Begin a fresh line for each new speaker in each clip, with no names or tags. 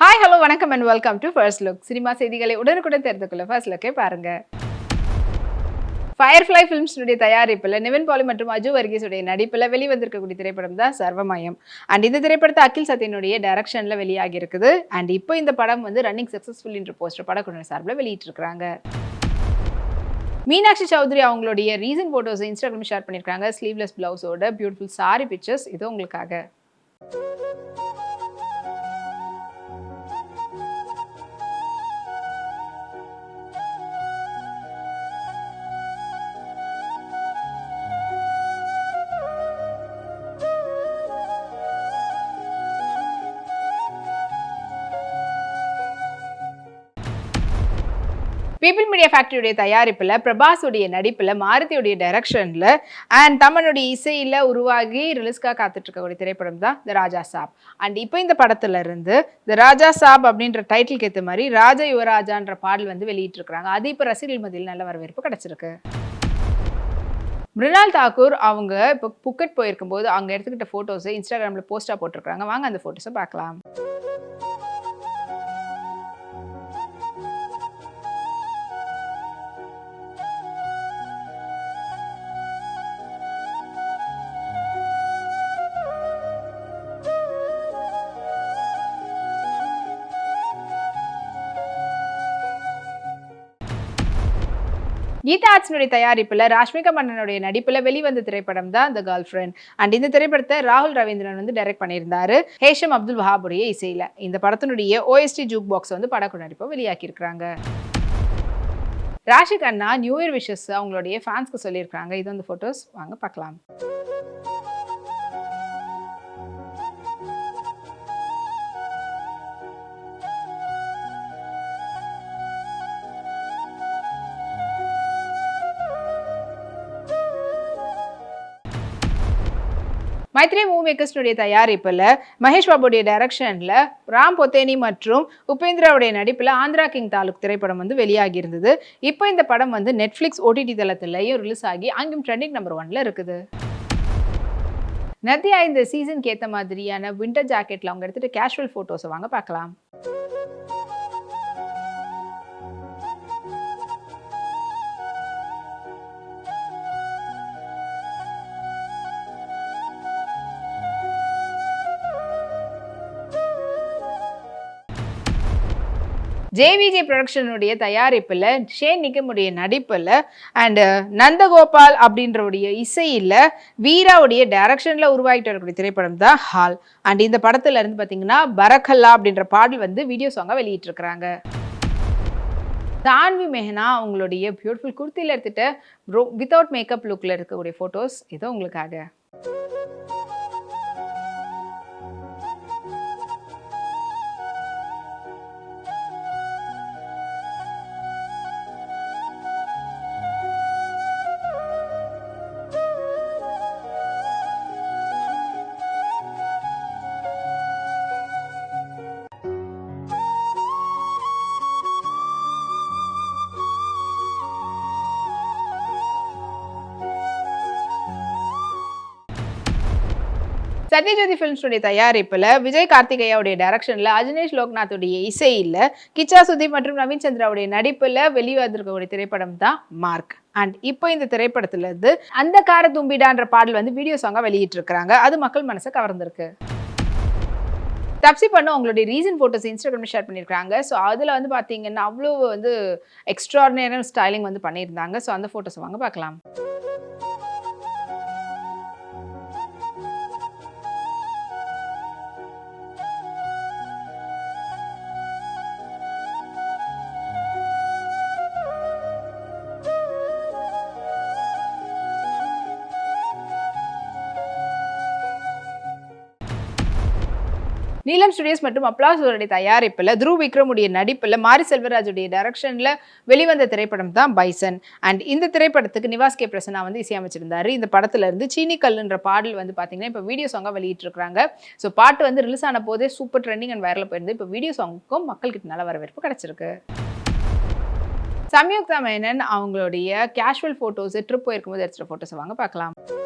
Hi hello வணக்கம் and welcome to first look cinema செய்திகளை உடனுக்குடன் தெரிந்து கொள்ள ஃபர்ஸ்ட் லுக்கே பாருங்க ஃபயர்ஃப்ளை ஃபிலிம்ஸுடைய தயாரிப்பில் நிவின் பாலி மற்றும் அஜு வர்கீஸுடைய நடிப்பில் வெளிவந்திருக்கக்கூடிய திரைப்படம் தான் சர்வமயம். அண்ட் இந்த திரைப்படத்தை அகில் சத்தியனுடைய டைரக்ஷனில் வெளியாகி இருக்குது அண்ட் இப்போ இந்த படம் வந்து ரன்னிங் சக்ஸஸ்ஃபுல் என்ற போஸ்டர் படக்குழு சார்பில் வெளியிட்டிருக்கிறாங்க. மீனாட்சி சௌத்ரி அவங்களுடைய ரீசன் ஃபோட்டோஸை இன்ஸ்டாகிராம் ஷேர் பண்ணியிருக்காங்க. ஸ்லீவ்லெஸ் ப்ளவுஸோட பியூட்டிஃபுல் சாரி பிக்சர்ஸ் இது உங்களுக்காக. பீப்பிள் மீடியா ஃபேக்டரியுடைய தயாரிப்பில் பிரபாஸுடைய நடிப்பில் மாருதியுடைய டைரக்ஷனில் அண்ட் தமனுடைய இசையில் உருவாகி ரிலீஸ்க்காக காத்துட்ருக்கக்கூடிய திரைப்படம் தான் த ராஜா சாப் அண்ட் இப்போ இந்த படத்துல இருந்து த ராஜா சாப் அப்படின்ற டைட்டிலுக்கு ஏற்ற மாதிரி ராஜ யுவராஜான்ற பாடல் வந்து வெளியிட்டிருக்கிறாங்க அது இப்போ ரசிகர்கள் மத்தியில் நல்ல வரவேற்பு கிடைச்சிருக்கு. மிருணால் தாக்கூர் அவங்க இப்போ புக்கெட் போயிருக்கும்போது அவங்க எடுத்துக்கிட்ட ஃபோட்டோஸை இன்ஸ்டாகிராமில் போஸ்ட்டாக போட்டிருக்காங்க வாங்க அந்த ஃபோட்டோஸை பார்க்கலாம். கீதா ஆர்ட்ஸினுடைய தயாரிப்பில் ராஷ்மிகா மன்னனுடைய நடிப்பில் வெளிவந்த திரைப்படம் தான் த கேர்ள் ஃப்ரெண்ட் அண்ட் இந்த திரைப்படத்தை ராகுல் ரவீந்திரன் வந்து டைரக்ட் பண்ணியிருந்தாரு. ஹேஷம் அப்துல் வஹாபுடைய இசையில். இந்த படத்தினுடைய ஓஎஸ்டி ஜூக் பாக்ஸ் வந்து படக்குழு நடிப்பை வெளியாக்கியிருக்கிறாங்க. ராஷிக் அண்ணா நியூ இயர் விஷஸ் அவங்களுடைய ஃபேன்ஸ்க்கு சொல்லியிருக்காங்க இது வந்து ஃபோட்டோஸ் வாங்க பார்க்கலாம். மைத்ரி மூவி மேக்கர்ஸ்னுடைய தயாரிப்பில் மகேஷ் பாபுடைய டைரக்ஷனில் ராம் பொத்தேனி மற்றும் உபேந்திராவுடைய நடிப்பில் ஆந்திரா கிங் தாலுக் திரைப்படம் வந்து வெளியாகி இருந்தது இப்போ இந்த படம் வந்து நெட்ஃப்ளிக்ஸ் ஓடிடி தளத்துலையும் ரிலீஸ் ஆகி அங்கேயும் ட்ரெண்டிங் நம்பர் ஒன்ல இருக்குது. நதியா இந்த சீசனுக்கு ஏற்ற மாதிரியான விண்டர் ஜாக்கெட்டில் அவங்க எடுத்துகிட்டு கேஷுவல் ஃபோட்டோஸை வாங்க பார்க்கலாம். ஜேவிஜே ப்ரொடக்ஷனுடைய தயாரிப்பில் ஷேன் நிக்கமுடைய நடிப்பில் அண்டு நந்தகோபால் அப்படின்றவுடைய இசையில் வீராவுடைய டைரக்ஷனில் உருவாகிட்டு வரக்கூடிய திரைப்படம் தான் ஹால். அண்ட் இந்த படத்துல இருந்து பார்த்தீங்கன்னா பரகல்லா அப்படின்ற பாடல் வந்து வீடியோ சாங்காக வெளியிட்டிருக்கிறாங்க. தான்வி மெஹனா அவங்களுடைய பியூட்டிஃபுல் குர்த்தியில் எடுத்துட்டு வித்தவுட் மேக்கப் லுக்கில் இருக்கக்கூடிய ஃபோட்டோஸ் இதோ உங்களுக்காக. சத்யஜோதி ஃபிலிம்ஸுடைய தயாரிப்பில் விஜய் கார்த்திகேயாவுடைய டைரக்ஷனில் அஜினேஷ் லோக்நாத்துடைய இசையில் கிச்சா சுதி மற்றும் நவீன் சந்திராவுடைய நடிப்பில் வெளிவந்திருக்கக்கூடிய திரைப்படம் தான் மார்க். அண்ட் இப்போ இந்த திரைப்படத்துல இருந்து அந்த கார தும்பிடான்ற பாடல் வந்து வீடியோ சாங்காக வெளியிட்டிருக்கிறாங்க. அது மக்கள் மனசை கவர்ந்திருக்கு. தப்சி பண்ண உங்களுடைய ரீசன் ஃபோட்டோஸ் இன்ஸ்டாகிராமில் ஷேர் பண்ணியிருக்காங்க ஸோ அதில் வந்து பார்த்தீங்கன்னா அவ்வளோ வந்து எக்ஸ்ட்ராடினரி ஸ்டைலிங் வந்து பண்ணியிருந்தாங்க. ஸோ அந்த ஃபோட்டோஸ் வாங்க பார்க்கலாம். நீலம் ஸ்டுடியோஸ் மற்றும் அப்ளாஸோடைய தயாரிப்பில் துருவ் விக்ரமுடைய நடிப்பில் மாரி செல்வராஜுடைய டைரக்ஷனில் வெளிவந்த திரைப்படம் தான் பைசன். அண்ட் இந்த திரைப்படத்துக்கு நிவாஸ் கே. பிரசன்னா வந்து இசையமைச்சிருந்தாரு. இந்த படத்துல இருந்து சீனி கல்லுன்ற பாடல் வந்து பார்த்தீங்கன்னா இப்போ வீடியோ சாங்காக வெளியிட்டிருக்கிறாங்க. ஸோ பாட்டு வந்து ரிலீஸ் ஆன போதே சூப்பர் ட்ரெண்டிங் அண்ட் வைரல் போயிருந்து இப்போ வீடியோ சாங்குக்கும் மக்கள்கிட்ட நல்ல வரவேற்பு கிடைச்சிருக்கு. சம்யுக்தா மேனன் அவங்களுடைய கேஷுவல் ஃபோட்டோஸ் ட்ரிப் போயிருக்கும்போது எடுத்துகிற ஃபோட்டோஸை வாங்க பார்க்கலாம்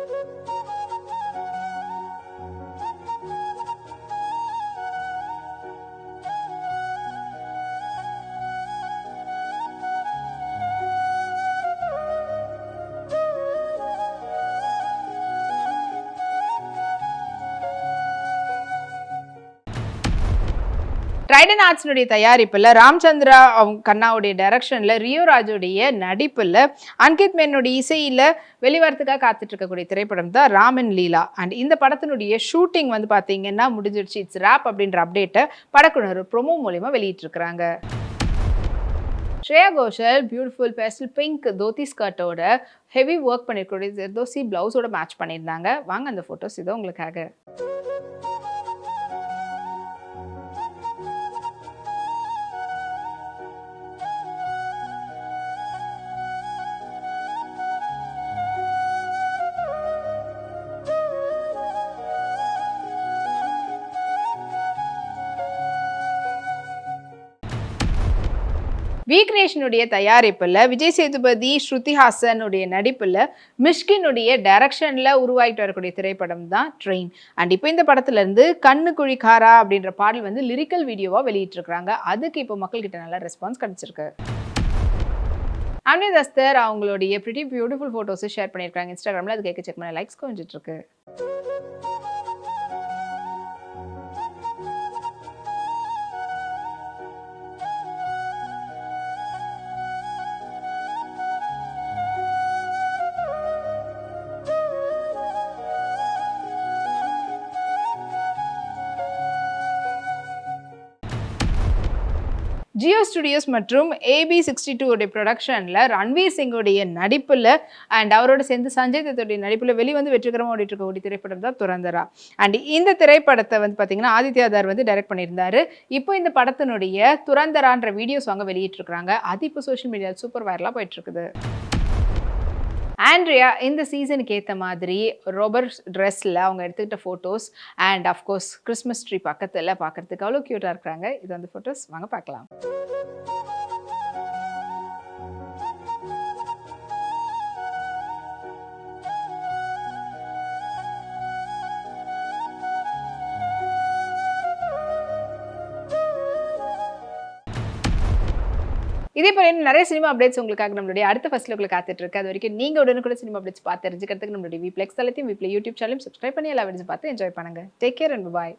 கைடன் ஆர்ட்ஸ்னுடைய தயாரிப்பில் ராம்சந்திரா அவங்க கண்ணாவுடைய டைரக்ஷனில் ரியோ ராஜுடைய நடிப்பில் அன்கித் மேனுடைய இசையில் வெளிவரத்துக்காக காத்துட்டு இருக்கக்கூடிய திரைப்படம் தான் ராமன் லீலா. அண்ட் இந்த படத்தினுடைய ஷூட்டிங் வந்து பார்த்தீங்கன்னா முடிஞ்சிருச்சு இட்ஸ் ரேப் அப்படின்ற அப்டேட்டை படக்குனர் ப்ரொமோ மூலியமாக வெளியிட்டிருக்கிறாங்க. Shreya Ghoshal beautiful pastel pink dhoti ஸ்கர்ட்டோட heavy work பண்ணிருக்கக்கூடிய தோசி ப்ளவுஸோட மேட்ச் பண்ணியிருந்தாங்க. வாங்க அந்த ஃபோட்டோஸ் இதோ உங்களுக்காக. வி கிரியேஷனுடைய தயாரிப்பில் விஜய் சேதுபதி ஸ்ருதி ஹாசனுடைய நடிப்பில் மிஷ்கினுடைய டைரக்ஷனில் உருவாகிட்டு வரக்கூடிய திரைப்படம் தான் ட்ரெயின் அண்ட் இப்போ இந்த படத்துல இருந்து கண்ணு குழிக்காரா அப்படின்ற பாடல் வந்து லிரிக்கல் வீடியோவாக வெளியிட்டிருக்கிறாங்க. அதுக்கு இப்போ மக்கள்கிட்ட நல்ல ரெஸ்பான்ஸ் கிடச்சிருக்கு. அம்னி தஸ்தர் அவங்களுடைய பிரிட்டி பியூட்டிஃபுல் ஃபோட்டோஸை ஷேர் பண்ணியிருக்காங்க இன்ஸ்டாகிராமில் அது கேட்க செக் பண்ண லைக்ஸ் கொஞ்சிட்டு ஜியோ ஸ்டுடியோஸ் மற்றும் ஏபி சிக்ஸ்டி டூ உடைய ப்ரொடக்ஷனில் ரன்வீர் சிங்கோடைய நடிப்பில் அண்ட் அவரோட சேர்ந்து சஞ்சய் தத்துடைய நடிப்பில் வெளிவந்து வெற்றிகரமாக ஓடிட்டு இருக்கக்கூடிய திரைப்படம் தான் துறந்தரா. அண்ட் இந்த திரைப்படத்தை வந்து பார்த்தீங்கன்னா ஆதித்யாதார் வந்து டைரக்ட் பண்ணியிருந்தார். இப்போ இந்த படத்தினுடைய துரந்தரான்ற வீடியோஸ் அவங்க வெளியிட்டிருக்கிறாங்க. அது இப்போ சோஷியல் மீடியாவில் சூப்பர் வைரலாக போயிட்டுருக்குது. ஆண்ட்ரியா இந்த சீசனுக்கு ஏற்ற மாதிரி ரோபர் ட்ரெஸ்ஸில் அவங்க எடுத்துக்கிட்ட photos and of course Christmas tree பக்கத்தில் பார்க்குறதுக்கு அவ்வளோ க்யூட்டாக இருக்கிறாங்க. இது வந்து ஃபோட்டோஸ் வாங்க பார்க்கலாம். இதே போல நிறைய சினிமா அப்டேட்ஸ் உங்களுக்காக நம்மளுடைய அடுத்த ஃபர்ஸ்ட் லுக்கில் காத்துட்டு இருக்கு. அது வரைக்கும் நீங்கள் உடனுக்குள்ள சினிமா அப்டேட்ஸ் பார்த்து தெரிஞ்சுக்கிறதுக்கு நம்மளுடைய வீப்ளெக்ஸ் தளத்தையும் வீப்ளே யூடியூப் சேனலும் சப்ஸ்கிரைப் பண்ணி எல்லா வீடியோஸ் பார்த்து என்ஜாய் பண்ணுங்க. Take care and bye